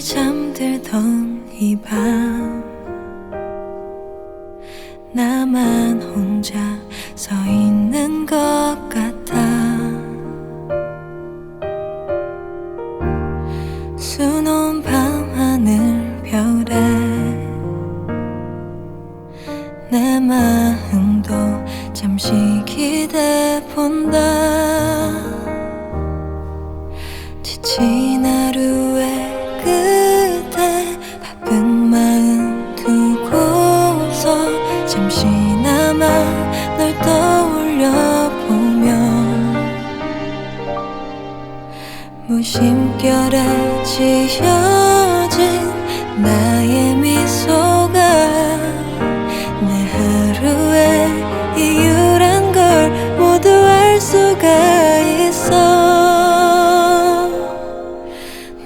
잠들던 이 밤. 나만 혼자 서 있는 것 같아. 수놓은 밤하늘 별에 내 마음도 잠시 기대 본다 심결에 지어진 나의 미소가 내 하루의 이유란 걸 모두 알 수가 있어.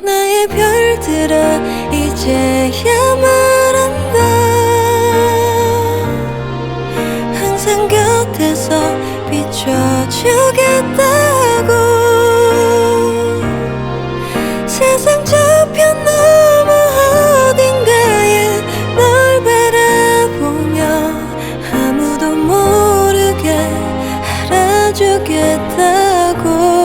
나의 별들아 이제야 말한다 항상 곁에서 비춰주겠다고 알아주겠다고